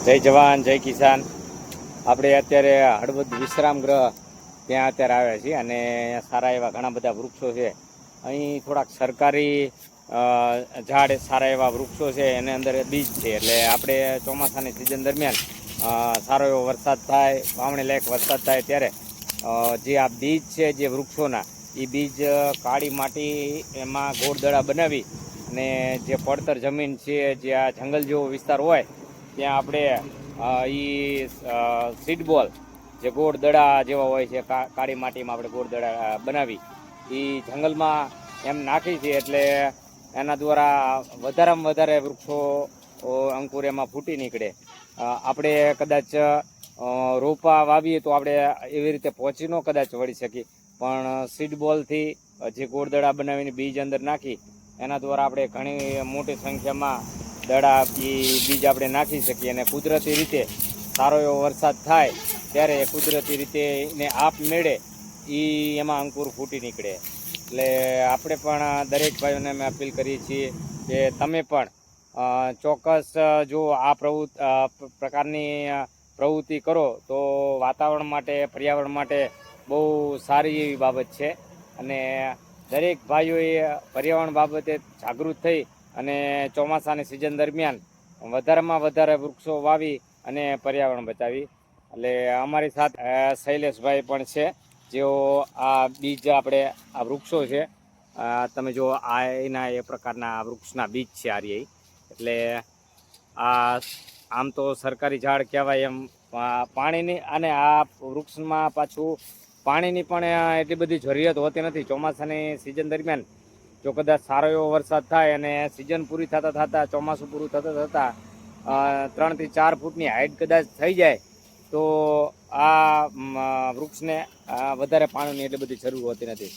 જય જવાન, જય કિસાન. આપણે અત્યારે હળવદ વિશ્રામ ગ્રહ ત્યાં અત્યારે આવ્યા છીએ અને સારા એવા ઘણા બધા વૃક્ષો છે. અહીં થોડાક સરકારી ઝાડ સારા એવા વૃક્ષો છે, એની અંદર બીજ છે. એટલે આપણે ચોમાસાની સિઝન દરમિયાન સારો એવો વરસાદ થાય, વાવણી લાયક વરસાદ થાય ત્યારે જે આ બીજ છે, જે વૃક્ષોના એ બીજ કાળી માટી એમાં ગોળદડા બનાવી અને જે પડતર જમીન છે, જે આ જંગલ જેવો વિસ્તાર હોય ત્યાં આપણે એ સીડબોલ જે ગોળ દડા જેવા હોય છે કાળી માટીમાં આપણે ગોળ દડા બનાવી એ જંગલમાં એમ નાખી છે એટલે એના દ્વારા વધારેમાં વધારે વૃક્ષો અંકુર એમાં ફૂટી નીકળે. આપણે કદાચ રોપા વાવીએ તો આપણે એવી રીતે પહોંચી ન કદાચ વળી શકીએ. પણ સીડ બોલથી જે ગોળદડા બનાવીને બીજ અંદર નાખી, એના દ્વારા આપણે ઘણી મોટી સંખ્યામાં દડા એ બીજ આપણે નાખી શકીએ અને કુદરતી રીતે સારો એવો વરસાદ થાય ત્યારે કુદરતી રીતે એને આપ મેળે એ એમાં અંકુર ફૂટી નીકળે. એટલે આપણે પણ દરેક ભાઈઓને અમે અપીલ કરીએ છીએ કે તમે પણ ચોક્કસ જો આ પ્રવૃત્તિ પ્રકારની પ્રવૃત્તિ કરો તો વાતાવરણ માટે, પર્યાવરણ માટે બહુ સારી એવી બાબત છે. અને દરેક ભાઈઓએ પર્યાવરણ બાબતે જાગૃત થઈ અને ચોમાસાની સિઝન દરમિયાન વધારેમાં વધારે વૃક્ષો વાવી અને પર્યાવરણ બચાવી. એટલે અમારી સાથે શૈલેષભાઈ પણ છે. જેઓ આ બીજ આપણે, આ વૃક્ષો છે તમે જો આ એના એ પ્રકારના વૃક્ષના બીજ છે આ રહ્યા એટલે આ આમ તો સરકારી ઝાડ કહેવાય એમ પાણીની અને આ વૃક્ષમાં પાછું પાણીની પણ એટલી બધી જરૂરિયાત હોતી નથી. ચોમાસાની સિઝન દરમિયાન જો કદાચ સારો એવો વરસાદ થાય અને સિઝન પૂરી થતાં થતાં, ચોમાસું પૂરું થતાં થતાં ત્રણથી ચાર ફૂટની હાઈટ કદાચ થઈ જાય, તો આ વૃક્ષને વધારે પાણીની એટલી બધી જરૂર હોતી નથી.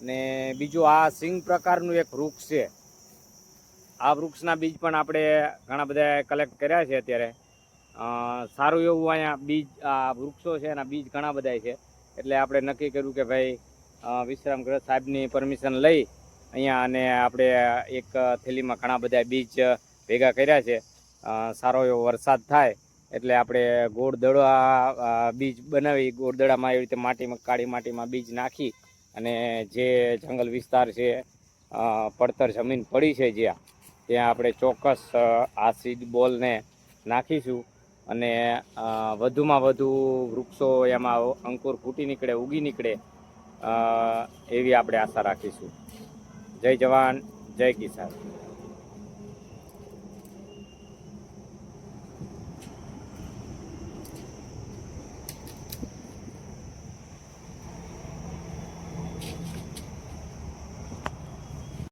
અને બીજું આ સિંગ પ્રકારનું એક વૃક્ષ છે. આ વૃક્ષના બીજ પણ આપણે ઘણા બધા કલેક્ટ કર્યા છે અત્યારે. સારું એવું અહીંયા બીજ, આ વૃક્ષો છે એના બીજ ઘણા બધા છે. એટલે આપણે નક્કી કર્યું કે ભાઈ વિશ્રામ ગ્રહ સાહેબની પરમિશન લઈ અહીંયા અને આપણે એક થેલીમાં ઘણા બધા બીજ ભેગા કર્યા છે. સારો એવો વરસાદ થાય એટલે આપણે ગોળદડા બીજ બનાવી ગોળદડામાં એવી રીતે માટીમાં, કાળી માટીમાં બીજ નાખી અને જે જંગલ વિસ્તાર છે પડતર જમીન પડી છે જ્યાં, ત્યાં આપણે ચોક્કસ આ સીડ બોલને નાખીશું અને વધુમાં વધુ વૃક્ષો એમાં અંકુર ફૂટી નીકળે, ઉગી નીકળે એવી આપણે આશા રાખીશું. જય જવાન જય કિસાન.